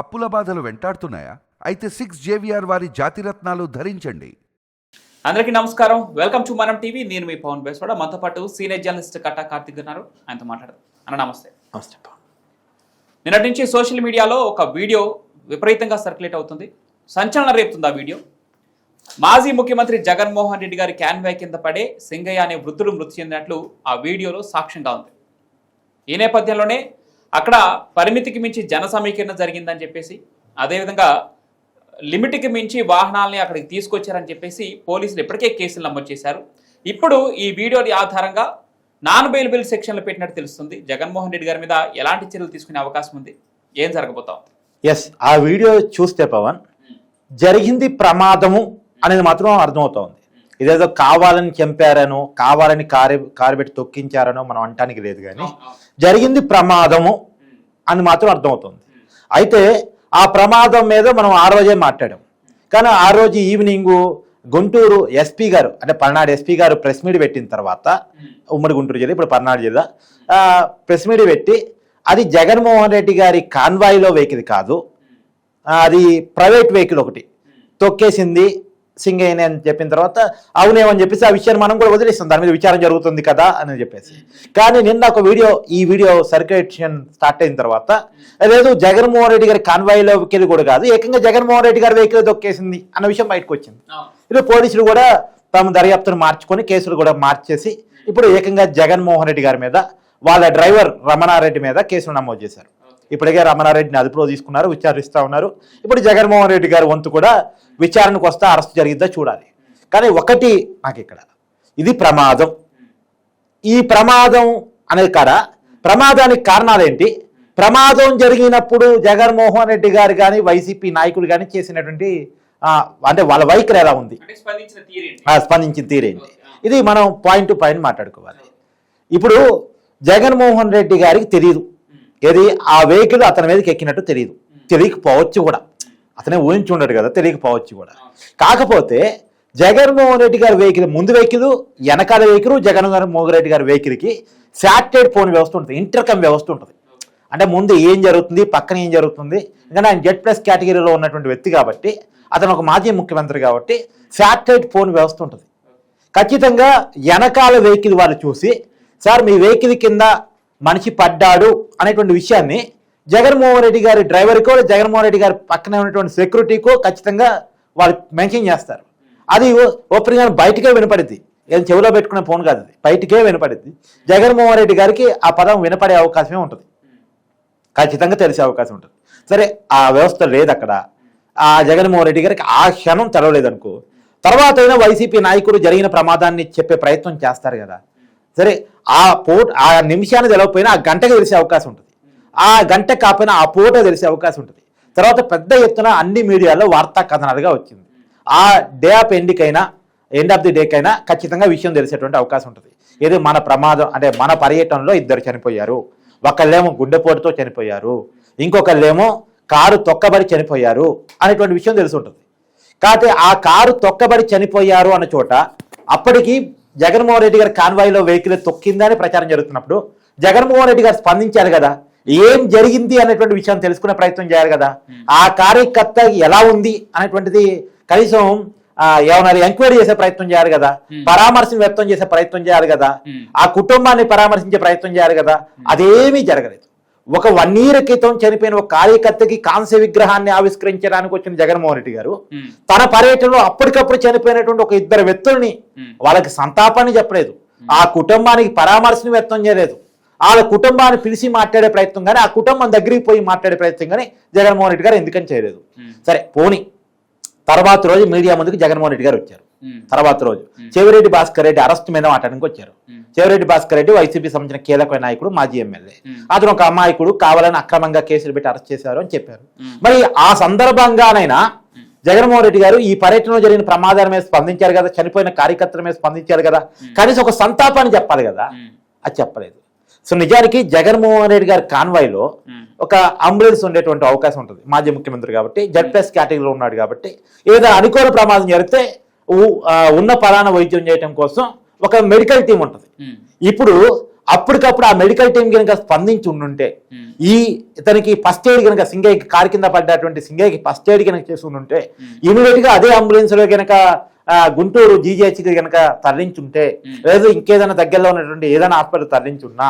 అప్పుల బాధలు వెంటాడుతున్నాయా? అయితే సిక్స్ జేవిఆర్ వారి జాతిరత్నాలు ధరించండి. అందరికీ నమస్కారం. Welcome to Manam TV. నేను మీ పవన్ బేస్వాడ. మనతో పాటు సీనియర్ జర్నలిస్ట్ కట్టా కార్తిక్ ఉన్నారు. ఆయనతో మాట్లాడదాం. అన్న నమస్తే. నమస్తే. నిన్నటి నుంచి సోషల్ మీడియాలో ఒక వీడియో విపరీతంగా సర్క్యులేట్ అవుతుంది. సంచలనం రేపుతుంది ఆ వీడియో. మాజీ ముఖ్యమంత్రి జగన్మోహన్ రెడ్డి గారి క్యాన్వే కింద పడే సింగయ్య అనే వృద్ధుడు మృతి చెందినట్లు ఆ వీడియోలో సాక్ష్యంగా ఉంది. ఈ నేపథ్యంలోనే అక్కడ పరిమితికి మించి జన సమీకరణ జరిగిందని చెప్పేసి అదేవిధంగా లిమిట్కి మించి వాహనాలని అక్కడికి తీసుకొచ్చారని చెప్పేసి పోలీసులు ఇప్పటికే కేసులు నమోదు చేశారు. ఇప్పుడు ఈ వీడియోని ఆధారంగా నాన్ బెయిలబుల్ సెక్షన్లు పెట్టినట్టు తెలుస్తుంది. జగన్మోహన్ రెడ్డి గారి మీద ఎలాంటి చర్యలు తీసుకునే అవకాశం ఉంది? ఏం జరగబోతా ఉంది ఎస్ ఆ వీడియో చూస్తే పవన్ జరిగింది ప్రమాదము అనేది మాత్రం అర్థమవుతోంది. ఇదేదో కావాలని చంపారనో కావాలని కారు కారు పెట్టి తొక్కించారనో మనం అంటానికి లేదు కానీ జరిగింది ప్రమాదము అని మాత్రం అర్థమవుతుంది. అయితే ఆ ప్రమాదం మీద మనం ఆ రోజే మాట్లాడాం. కానీ ఆ రోజు ఈవినింగ్ గుంటూరు ఎస్పీ గారు అంటే Palnadu SP garu press meet పెట్టిన తర్వాత ఉమ్మడి గుంటూరు జిల్లా ఇప్పుడు పల్నాడు జిల్లా ప్రెస్ మీట్ పెట్టి అది జగన్మోహన్ రెడ్డి గారి కాన్వాయ్లో వెహికల్ కాదు అది ప్రైవేట్ వెహికల్ ఒకటి తొక్కేసింది సింగయ్యని అని చెప్పిన తర్వాత అవునేమని చెప్పేసి ఆ విషయాన్ని మనం కూడా వదిలేస్తాం. దాని మీద విచారం జరుగుతుంది కదా అని చెప్పేసి. కానీ నిన్న ఒక వీడియో ఈ వీడియో సర్క్యులేషన్ స్టార్ట్ అయిన తర్వాత లేదు జగన్మోహన్ రెడ్డి గారి కాన్వాయ్లో వెహికల్ కూడా కాదు ఏకంగా జగన్మోహన్ రెడ్డి గారి వెహికల్ తొక్కేసింది అన్న విషయం బయటకు వచ్చింది. ఇప్పుడు పోలీసులు కూడా తమ దర్యాప్తును మార్చుకొని కేసులు కూడా మార్చేసి ఇప్పుడు ఏకంగా జగన్మోహన్ రెడ్డి గారి మీద వాళ్ళ డ్రైవర్ రమణారెడ్డి మీద కేసులు నమోదు చేశారు. ఇప్పటికే రమణారెడ్డిని అదుపులో తీసుకున్నారు విచారిస్తూ ఉన్నారు. ఇప్పుడు జగన్మోహన్ రెడ్డి గారి వంతు కూడా విచారణకు వస్తే అరెస్ట్ జరిగిద్దా చూడాలి. కానీ ఒకటి నాకు ఇక్కడ ఇది ప్రమాదం. ఈ ప్రమాదం అనేది కాడ ప్రమాదానికి కారణాలేంటి ప్రమాదం జరిగినప్పుడు జగన్మోహన్ రెడ్డి గారు కానీ వైసీపీ నాయకులు కానీ చేసినటువంటి అంటే వాళ్ళ వైఖరి ఎలా ఉంది? స్పందించిన తీరేంటి ఇది మనం పాయింట్ టు పాయింట్ మాట్లాడుకోవాలి. ఇప్పుడు జగన్మోహన్ రెడ్డి గారికి తెలియదు ఏది? ఆ వెహికల్ అతని మీదకి ఎక్కినట్టు తెలియదు తెలియకపోవచ్చు కూడా. అతనే ఊహించి ఉండడు కదా తెలియకపోవచ్చు కూడా. కాకపోతే జగన్మోహన్ రెడ్డి గారి వెహికల్ ముందు వెహికల్ వెనకాల వెహికల్ జగన్ మోహన్ రెడ్డి గారి వెహికల్కి శాటిలైట్ ఫోన్ వ్యవస్థ ఉంటుంది ఇంటర్కమ్ వ్యవస్థ ఉంటుంది. అంటే ముందు ఏం జరుగుతుంది పక్కన ఏం జరుగుతుంది? ఎందుకంటే ఆయన జెడ్ ప్లస్ కేటగిరీలో ఉన్నటువంటి వ్యక్తి కాబట్టి అతను ఒక మాజీ ముఖ్యమంత్రి కాబట్టి శాటిలైట్ ఫోన్ వ్యవస్థ ఉంటుంది. ఖచ్చితంగా వెనకాల వెహికల్ వాళ్ళు చూసి సార్ మీ వెహికల్ కింద మనిషి పడ్డాడు అనేటువంటి విషయాన్ని జగన్మోహన్ రెడ్డి గారి డ్రైవర్కో జగన్మోహన్ రెడ్డి గారి పక్కనే ఉన్నటువంటి సెక్యూరిటీకో ఖచ్చితంగా వాళ్ళు మెన్షన్ చేస్తారు. అది ఓపెన్ బయటకే వినపడింది ఏం చెవిలో పెట్టుకునే ఫోన్ కాదు అది. బయటకే వినపడింది జగన్మోహన్ రెడ్డి గారికి ఆ పదం వినపడే అవకాశమే ఉంటుంది. ఖచ్చితంగా తెలిసే అవకాశం ఉంటుంది. సరే ఆ వ్యవస్థ లేదు అక్కడ ఆ జగన్మోహన్ రెడ్డి గారికి ఆ క్షణం తెలవలేదనుకో. తర్వాత అయినా వైసీపీ నాయకుడు జరిగిన ప్రమాదాన్ని చెప్పే ప్రయత్నం చేస్తారు కదా. సరే ఆ పూట ఆ నిమిషాన్ని తెలవకపోయినా ఆ గంటకు తెలిసే అవకాశం ఉంటుంది. ఆ గంట కాకపోయినా ఆ పూట తెలిసే అవకాశం ఉంటుంది. తర్వాత పెద్ద ఎత్తున అన్ని మీడియాలో వార్తా కథనాలుగా వచ్చింది. ఆ డే ఆఫ్ ఎండ్కైనా ఎండ్ ఆఫ్ ది డేకైనా ఖచ్చితంగా విషయం తెలిసేటువంటి అవకాశం ఉంటుంది. ఏదో మన ప్రమాదం అంటే మన పర్యటనలో ఇద్దరు చనిపోయారు. ఒకళ్ళేమో గుండెపోటుతో చనిపోయారు. ఇంకొకళ్ళేమో కారు తొక్కబడి చనిపోయారు అనేటువంటి విషయం తెలిసి ఉంటుంది. కాకపోతే ఆ కారు తొక్కబడి చనిపోయారు అన్న చోట అప్పటికి జగన్మోహన్ రెడ్డి గారి కాన్వాయ్లో వెహికల్ తొక్కిందని ప్రచారం జరుగుతున్నప్పుడు జగన్మోహన్ రెడ్డి గారు స్పందించారు కదా ఏం జరిగింది అనేటువంటి విషయం తెలుసుకునే ప్రయత్నం చేయాలి కదా ఆ కార్యకర్త ఎలా ఉంది అనేటువంటిది కనీసం ఏమన్నారు ఎంక్వైరీ చేసే ప్రయత్నం చేయాలి కదా పరామర్శను వ్యక్తం చేసే ప్రయత్నం చేయాలి కదా. ఆ కుటుంబాన్ని పరామర్శించే ప్రయత్నం చేయాలి కదా అదేమీ జరగలేదు. ఒక వన్ ఇయర్ క్రితం చనిపోయిన ఒక కార్యకర్తకి కాంస్య విగ్రహాన్ని ఆవిష్కరించడానికి వచ్చిన జగన్మోహన్ రెడ్డి గారు తన పర్యటనలో అప్పటికప్పుడు చనిపోయినటువంటి ఒక ఇద్దరు వ్యక్తుల్ని. వాళ్ళకి సంతాపాన్ని చెప్పలేదు. ఆ కుటుంబానికి పరామర్శని వ్యక్తం చేయలేదు. వాళ్ళ కుటుంబాన్ని పిలిచి మాట్లాడే ప్రయత్నం కానీ ఆ కుటుంబం దగ్గరికి పోయి మాట్లాడే ప్రయత్నం కానీ జగన్మోహన్ రెడ్డి గారు ఎందుకని చేయలేదు. సరే పోని. తర్వాత రోజు మీడియా ముందుకు జగన్మోహన్ రెడ్డి గారు వచ్చారు. తర్వాత రోజు చెవిరెడ్డి భాస్కర్ రెడ్డి అరెస్ట్ మీద మాట్లాడడానికి వచ్చారు. చెవిరెడ్డి భాస్కర్ రెడ్డి వైసీపీ సంబంధించిన కీలక నాయకుడు మాజీ ఎమ్మెల్యే. అతను ఒక అమాయకుడు కావాలని అక్రమంగా కేసులు పెట్టి అరెస్ట్ చేశారు అని చెప్పారు. మరి ఆ సందర్భంగానైనా జగన్మోహన్ రెడ్డి గారు ఈ పర్యటనలో జరిగిన ప్రమాదాల మీద స్పందించారు కదా చనిపోయిన కార్యకర్తల మీద స్పందించారు కదా కనీసం ఒక సంతాపాన్ని చెప్పాలి కదా అది చెప్పలేదు. సో నిజానికి జగన్మోహన్ రెడ్డి గారి కాన్వాయ్లో ఒక అంబులెన్స్ ఉండేటువంటి అవకాశం ఉంటుంది మాజీ ముఖ్యమంత్రి కాబట్టి జెడ్ ప్లస్ కేటగిరీలో ఉన్నాడు కాబట్టి. ఏదో అనుకోని ప్రమాదం జరిగితే ఉన్న పలానా వైద్యం చేయటం కోసం ఒక మెడికల్ టీం ఉంటుంది ఇప్పుడు అప్పటికప్పుడు ఆ మెడికల్ టీం కనుక స్పందించి ఉండుంటే. ఈ ఇతనికి ఫస్ట్ ఎయిడ్ కనుక సింగయ్యకి కారు కింద పడ్డటువంటి సింగయ్యకి ఫస్ట్ ఎయిడ్ కనుక చేసి ఉండుంటే ఇమీడియట్గా అదే అంబులెన్స్లో కనుక గుంటూరు జీజీహెచ్కి కనుక తరలించుంటే. లేదా ఇంకేదైనా దగ్గరలో ఉన్నటువంటి ఏదైనా హాస్పిటల్ తరలించున్నా.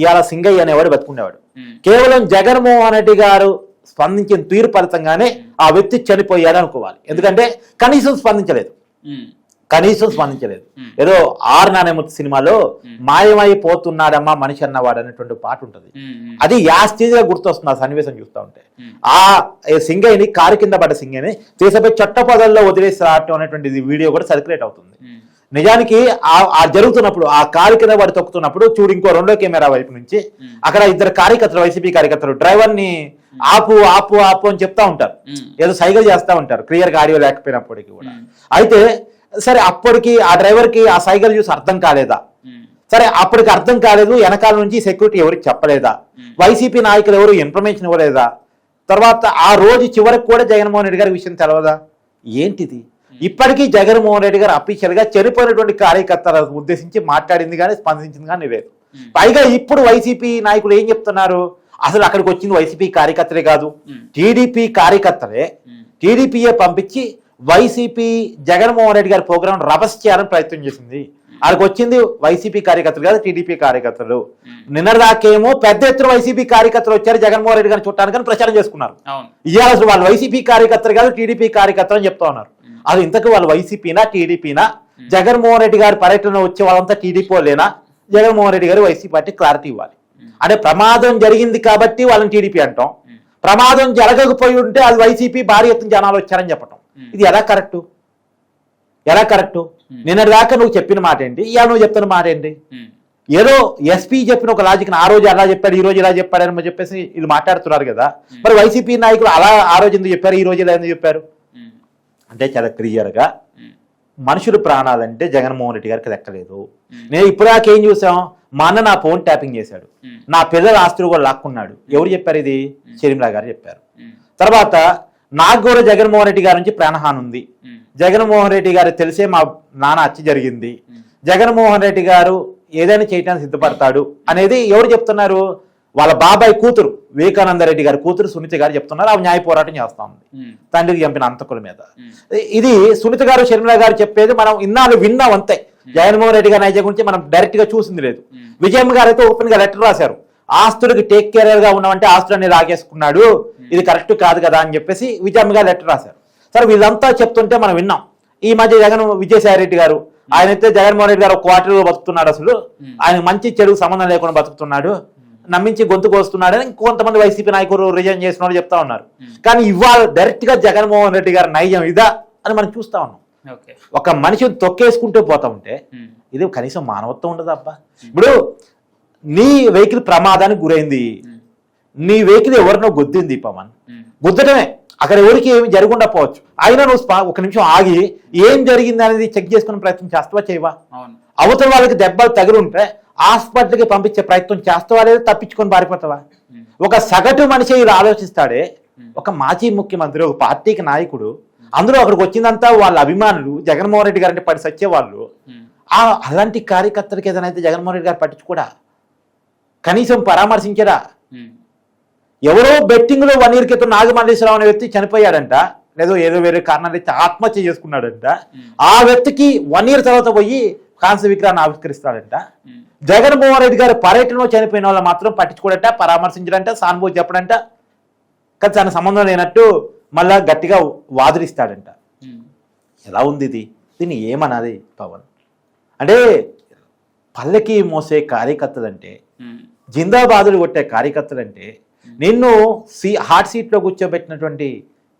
ఇవాళ సింగయ్య అనేవాడు బతుకునేవాడు. కేవలం జగన్మోహన్ రెడ్డి గారు స్పందించిన తీరు ఫలితంగానే ఆ వ్యక్తి చనిపోయాడు అనుకోవాలి ఎందుకంటే కనీసం స్పందించలేదు. కనీసం స్పందించలేదు. ఏదో ఆర్ నానేమూర్తి సినిమాలో మాయమైపోతున్నాడమ్మా మనిషి అన్నవాడు అనేటువంటి పాట ఉంటుంది. అది యాస్టేజ్గా గుర్తొస్తుంది ఆ సన్నివేశం చూస్తూ ఉంటే. ఆ సింగయ్యని కారు కింద పడ్డ సింగయ్యని తీసపోయి చట్ట పొదల్లో వదిలేసి రావటం అనేటువంటి వీడియో కూడా సర్క్యులేట్ అవుతుంది. నిజానికి ఆ- ఆ జరుగుతున్నప్పుడు ఆ కారు కింద పడి తొక్కుతున్నప్పుడు చూడు ఇంకో రెండో కెమెరా వైపు నుంచి. అక్కడ ఇద్దరు కార్యకర్తలు వైసీపీ కార్యకర్తలు డ్రైవర్ని ఆపు ఆపు ఆపు అని చెప్తా ఉంటారు. ఏదో సైకిల్ చేస్తా ఉంటారు క్లియర్గా ఆడియో లేకపోయినప్పటికీ కూడా. అయితే సరే అప్పటికి ఆ డ్రైవర్కి ఆ సైకిల్ చూసి అర్థం కాలేదా. సరే అప్పటికి అర్థం కాలేదు వెనకాల నుంచి సెక్యూరిటీ ఎవరికి చెప్పలేదా? వైసీపీ నాయకులు ఎవరు ఇన్ఫర్మేషన్ ఇవ్వలేదా? తర్వాత ఆ రోజు చివరికి కూడా జగన్మోహన్ రెడ్డి గారి విషయం తెలవదా? ఏంటిది? ఇప్పటికీ జగన్మోహన్ రెడ్డి గారు అఫీషియల్గా చనిపోయినటువంటి కార్యకర్తలను ఉద్దేశించి మాట్లాడింది కానీ స్పందించింది కానీ లేదు. పైగా ఇప్పుడు వైసీపీ నాయకులు ఏం చెప్తున్నారు? అసలు అక్కడికి వచ్చింది వైసీపీ కార్యకర్తలే కాదు. టీడీపీ కార్యకర్తలే ఉమ్. టీడీపీయే పంపించి వైసీపీ జగన్మోహన్ రెడ్డి గారి ప్రోగ్రాం రభస్ చేయాలని ప్రయత్నం చేసింది. అక్కడికి వచ్చింది వైసీపీ కార్యకర్తలు కాదు టీడీపీ కార్యకర్తలు. నిన్నదాకేమో పెద్ద ఎత్తున వైసీపీ కార్యకర్తలు వచ్చారు జగన్మోహన్ రెడ్డి గారిని చుట్టానికి ప్రచారం చేసుకున్నారు. ఇవాళ అసలు వాళ్ళు వైసీపీ కార్యకర్తలు కాదు టీడీపీ కార్యకర్తలు అని చెప్తా ఉన్నారు. అది ఇంతకు వాళ్ళు వైసీపీనా టీడీపీనా? జగన్మోహన్ రెడ్డి గారి పర్యటన వచ్చే వాళ్ళంతా టీడీపీ వాళ్ళేనా? జగన్మోహన్ రెడ్డి గారు వైసీపీ పార్టీ క్లారిటీ ఇవ్వాలి. అంటే ప్రమాదం జరిగింది కాబట్టి వాళ్ళని టీడీపీ అంటాం. ప్రమాదం జరగకపోయి ఉంటే అది వైసీపీ భారీ ఎత్తున జనాలు వచ్చారని చెప్పటం. ఇది ఎలా కరెక్టు? ఎలా కరెక్టు? నిన్నటి దాకా నువ్వు చెప్పిన మాట ఏంటి? ఇవాళ నువ్వు చెప్తున్న మాట ఏంటి? ఉమ్. ఏదో ఎస్పీ చెప్పిన ఒక లాజిక్ ఆ రోజు అలా చెప్పాడు ఈ రోజు ఇలా చెప్పాడు అని చెప్పేసి వీళ్ళు మాట్లాడుతున్నారు కదా. మరి వైసీపీ నాయకులు అలా ఆ రోజు ఎందుకు చెప్పారు ఈ రోజు ఇలా ఎందుకు చెప్పారు. అంటే చాలా క్లియర్గా ఉమ్. మనుషుల ప్రాణాలంటే జగన్మోహన్ రెడ్డి గారికి లెక్కలేదు నేను ఇప్పుడాక ఏం చూసాం? మా అన్న నా ఫోన్ ట్యాపింగ్ చేశాడు. నా పిల్లల ఆస్తులు కూడా లాక్కున్నాడు. ఎవరు చెప్పారు ఇది? షరీంలా గారు చెప్పారు. తర్వాత నాకు కూడా జగన్మోహన్ రెడ్డి గారి నుంచి ప్రాణహాని ఉంది. జగన్మోహన్ రెడ్డి గారు తెలిసే మా నాన్న హత్య జరిగింది. జగన్మోహన్ రెడ్డి గారు ఏదైనా చేయడానికి సిద్ధపడతాడు అనేది ఎవరు చెప్తున్నారు? వాళ్ళ బాబాయ్ కూతురు వివేకానంద రెడ్డి గారి కూతురు సునీత గారు చెప్తున్నారు. ఆమె న్యాయ పోరాటం చేస్తా ఉంది. తండ్రికి చంపిన అంతకుల మీద. ఇది సునీత గారు షర్మిల గారు చెప్పేది మనం ఇన్నాళ్ళు విన్నాం అంతే జగన్మోహన్ రెడ్డి గారి నైజం గురించి మనం డైరెక్ట్గా చూసింది లేదు. విజయమ్మ గారు అయితే ఓపెన్గా లెటర్ రాశారు. ఆస్తులకి టేక్ కేర్గా ఉన్నామంటే ఆస్తులన్నీ లాగేసుకున్నాడు. ఇది కరెక్ట్ కాదు కదా అని చెప్పేసి విజయమ్మ లెటర్ రాశారు. సరే వీళ్ళంతా చెప్తుంటే మనం విన్నాం. ఈ మధ్య జగన్ విజయసాయి రెడ్డి గారు ఆయన అయితే జగన్మోహన్ రెడ్డి గారు ఒక క్వార్టర్లో బతుకుతున్నాడు అసలు. ఆయన మంచి చెడు సంబంధం లేకుండా బతుకుతున్నాడు. నమ్మించి గొంతు కోస్తున్నాడు అని కొంతమంది వైసీపీ నాయకులు రిజైన్ చేసిన వాళ్ళు చెప్తా ఉన్నారు. కానీ ఇవాళ డైరెక్ట్గా జగన్మోహన్ రెడ్డి గారి నైజం ఇదా అని మనం చూస్తా ఉన్నాం. ఒక మనిషిని తొక్కేసుకుంటూ పోతా ఉంటే. ఇది కనీసం మానవత్వం ఉండదు అబ్బా. ఇప్పుడు నీ వెహికల్ ప్రమాదానికి గురైంది. నీ వెహికల్ ఎవరినో గుద్దింది పవన్. ఉమ్. గుద్దటమే. అక్కడ ఎవరికి ఏమి జరగకుండా పోవచ్చు. అయినా నువ్వు ఒక నిమిషం ఆగి ఏం జరిగింది అనేది చెక్ చేసుకునే ప్రయత్నం చేస్తావా చేయవా? అవతల వాళ్ళకి దెబ్బలు తగిలి ఉంటే హాస్పిటల్కి పంపించే ప్రయత్నం చేస్తావా లేదా తప్పించుకొని పారిపోతావా? ఒక సగటు మనిషి ఇలా ఆలోచిస్తాడే. ఒక మాజీ ముఖ్యమంత్రి ఒక పార్టీకి నాయకుడు అందులో అక్కడికి వచ్చిందంతా వాళ్ళ అభిమానులు జగన్మోహన్ రెడ్డి గారంటే పడి సచ్చే వాళ్ళు ఉమ్. ఆ అలాంటి కార్యకర్తలకి ఏదైనా అయితే జగన్మోహన్ రెడ్డి గారు పట్టించుకోడా? కనీసం పరామర్శించడా ఉమ్. ఎవరో బెట్టింగ్లో వన్ ఇయర్ క్రితం నాగమల్లేశ్వరరావు అనే వ్యక్తి చనిపోయాడంట లేదో ఏదో వేరే కారణాలు ఇచ్చి ఆత్మహత్య చేసుకున్నాడంట ఆ వ్యక్తికి వన్ ఇయర్ తర్వాత పోయి కాంస్య విగ్రహాన్ని ఆవిష్కరిస్తాడంట. జగన్మోహన్ రెడ్డి గారి పర్యటనలో చనిపోయిన వాళ్ళు మాత్రం పట్టించుకోడంట పరామర్శించడంట సానుభూతి చెప్పడంట కానీ తన సంబంధం లేనట్టు మళ్ళా గట్టిగా వాదిరిస్తాడంట. ఎలా ఉంది ఇది దీన్ని ఏమన్నది పవన్ అంటే పల్లెకి మోసే కార్యకర్తలంటే. జిందాబాదులు కొట్టే కార్యకర్తలంటే నిన్ను సీ హాట్ సీట్లో కూర్చోబెట్టినటువంటి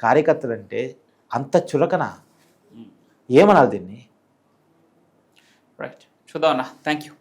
కార్యకర్తలంటే అంత చులకన. ఏమనాలి దీన్ని? రైట్ చూద్దాం అన్న థ్యాంక్ యూ